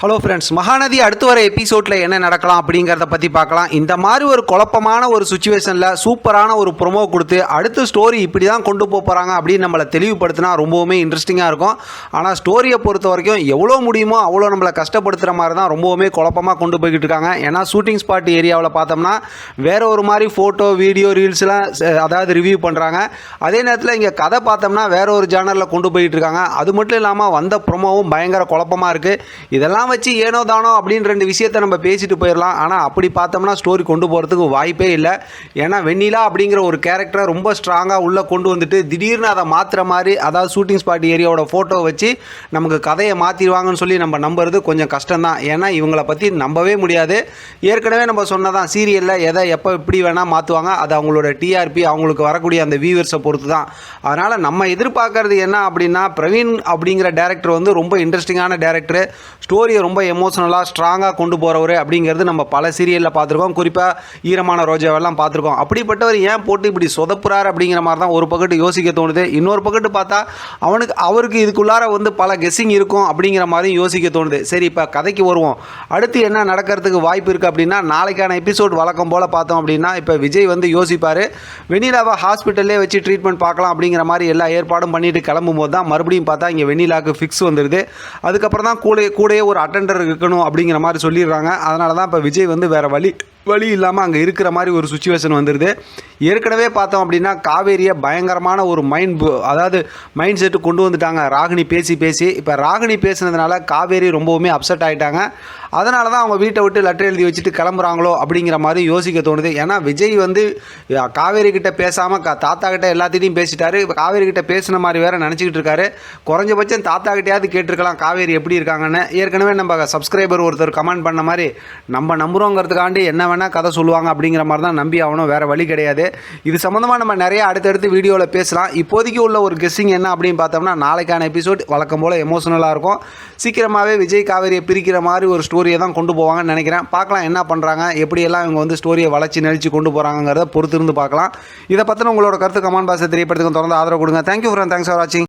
Hello friends Mahanadi அடுத்து வர எபிசோடில் என்ன நடக்கலாம் அப்படிங்கிறத பற்றி பார்க்கலாம். இந்த மாதிரி ஒரு குழப்பமான ஒரு சுச்சுவேஷனில் சூப்பரான ஒரு ப்ரொமோ கொடுத்து அடுத்த ஸ்டோரி இப்படி தான் கொண்டு போக போகிறாங்க அப்படின்னு நம்மளை தெளிவுபடுத்தினா ரொம்பவுமே இன்ட்ரெஸ்டிங்காக இருக்கும். ஆனால் ஸ்டோரியை பொறுத்த வரைக்கும் எவ்வளோ முடியுமோ அவ்வளோ நம்மளை கஷ்டப்படுத்துகிற மாதிரி தான் ரொம்பவுமே குழப்பமாக கொண்டு போய்கிட்டு இருக்காங்க. ஏன்னா ஷூட்டிங் ஸ்பாட் ஏரியாவில் பார்த்தோம்னா வேறு ஒரு மாதிரி ஃபோட்டோ வீடியோ ரீல்ஸ்லாம் அதாவது ரிவ்யூ பண்ணுறாங்க அதே நேரத்தில் இங்கே கதை பார்த்தோம்னா வேறு ஒரு ஜேனரில் கொண்டு போயிட்டு இருக்காங்க. அது மட்டும் இல்லாமல் வந்த ப்ரொமோவும் பயங்கர குழப்பமாக இருக்குது இதெல்லாம் வச்சு ஏனோ தானோ அப்படின்னு ரெண்டு விஷயத்தை நம்ம பேசிட்டு போயிடலாம் ஆனால் அப்படி பார்த்தோம்னா ஸ்டோரி கொண்டு போகிறதுக்கு வாய்ப்பே இல்லை. ஏன்னா வெண்ணிலா அப்படிங்கிற ஒரு கேரக்டரை ரொம்ப ஸ்ட்ராங்காக உள்ளே கொண்டு வந்துட்டு திடீர்னு அதை மாற்றுற மாதிரி அதாவது ஷூட்டிங் ஸ்பாட் ஏரியாவோட ஃபோட்டோ வச்சு நமக்கு கதையை மாற்றிடுவாங்கன்னு சொல்லி நம்ம நம்புறது கொஞ்சம் கஷ்டம்தான். ஏன்னா இவங்கள பற்றி நம்பவே முடியாது. ஏற்கனவே நம்ம சொன்னதான் சீரியலில் எதை எப்போ எப்படி வேணால் மாற்றுவாங்க அது அவங்களோட டிஆர்பி அவங்களுக்கு வரக்கூடிய அந்த வியூவர்ஸை பொறுத்து தான் அதனால் நம்ம எதிர்பார்க்கறது என்ன அப்படின்னா பிரவீன் அப்படிங்கிற டேரக்டர் வந்து ரொம்ப இன்ட்ரெஸ்டிங்கான டேரக்டர் கதையை ரொம்ப எமோஷனலாக ஸ்ட்ராங்காக கொண்டு போகிறவர் அப்படிங்கிறது நம்ம பல சீரியலில் பார்த்துருக்கோம். குறிப்பாக ஈரமான ரோஜாவெல்லாம் பார்த்துருக்கோம். அப்படிப்பட்டவர் ஏன் போட்டு இப்படி சொதப்புறாரு அப்படிங்கிற மாதிரி தான் ஒரு பக்கத்து யோசிக்க தோணுது. இன்னொரு பக்கத்து பார்த்தா அவனுக்கு அவருக்கு இதுக்குள்ளார வந்து பல கெஸ்ஸிங் இருக்கும் அப்படிங்கிற மாதிரியும் யோசிக்க தோணுது. சரி இப்போ கதைக்கு வருவோம். அடுத்து என்ன நடக்கிறதுக்கு வாய்ப்பு இருக்குது அப்படின்னா நாளைக்கான எபிசோட் வழக்கம் போல் பார்த்தோம் அப்படின்னா இப்போ விஜய் வந்து யோசிப்பார். வெண்ணிலாவை ஹாஸ்பிட்டல்லே வச்சு ட்ரீட்மெண்ட் பார்க்கலாம் அப்படிங்கிற மாதிரி எல்லா ஏற்பாடும் பண்ணிட்டு கிளம்பும் போது தான் மறுபடியும் பார்த்தா இங்கே வெண்ணிலாவுக்கு ஃபிக்ஸ் வந்துடுது அதுக்கப்புறம் தான் கூட கூடயே ஒரு அட்டெண்டர் இருக்கணும் அப்படிங்கிற மாதிரி சொல்லிடுறாங்க. அதனால தான் இப்போ விஜய் வந்து வேறு வழி வழி இல்லாமல் அங்கே இருக்கிற மாதிரி ஒரு சுச்சுவேஷன் வந்துடுது ஏற்கனவே பார்த்தோம் அப்படின்னா காவேரியை பயங்கரமான ஒரு மைண்ட் அதாவது மைண்ட் செட்டு கொண்டு வந்துட்டாங்க. ராகினி பேசி பேசி. இப்போ ராகினி பேசுனதுனால காவேரி ரொம்பவுமே அப்செட் ஆகிட்டாங்க அதனால தான் அவங்க வீட்டை விட்டு லெட்டர் எழுதி வச்சுட்டு கிளம்புறாங்களோ அப்படிங்கிற மாதிரி யோசிக்க தோணுது. ஏன்னா விஜய் வந்து காவேரி கிட்ட பேசாமல் கா தாத்தா கிட்ட எல்லாத்திட்டையும் பேசிட்டாரு. காவேரி கிட்ட பேசின மாதிரி வேற நினச்சிக்கிட்டு இருக்காரு. குறைஞ்சபட்சம் தாத்தா கிட்டையாவது கேட்டிருக்கலாம் காவேரி எப்படி இருக்காங்கன்னு. ஏற்கனவே நம்ம சப்ஸ்கிரைபர் ஒருத்தர் கமெண்ட் பண்ண மாதிரி நம்ம நம்புறோங்கிறதுக்காண்டி என்ன வேணால் கதை சொல்லுவாங்க அப்படிங்கிற மாதிரி தான் நம்பி ஆகணும். வேறு வழி கிடையாது. இது சம்மந்தமாக நம்ம நிறைய அடுத்தடுத்து வீடியோவில் பேசலாம். இப்போதைக்கு உள்ள ஒரு கெஸ்ஸிங் என்ன அப்படின்னு பார்த்தோம்னா நாளைக்கான எபிசோட் வழக்கம் போல் எமோஷனலாக இருக்கும். சீக்கிரமாகவே விஜய் காவேரியை பிரிக்கிற மாதிரி ஒரு ஸ்டோரியை தான் கொண்டு போவாங்கன்னு நினைக்கிறேன். பார்க்கலாம் என்ன பண்ணுறாங்க எப்படியெல்லாம் இவங்க வந்து ஸ்டோரியை வளர்ச்சி நெளிச்சு கொண்டு போகிறாங்கிறத பொறுத்திருந்து பார்க்கலாம். இதை பற்றின உங்களோட கருத்து கமான் பாக்ஸை தெரியப்படுத்துங்க தொடர்ந்து ஆதரவு கொடுங்க. தேங்க்யூ ஃப்ரெண்ட் தேங்க்ஸ் ஃபார் வாட்சிங்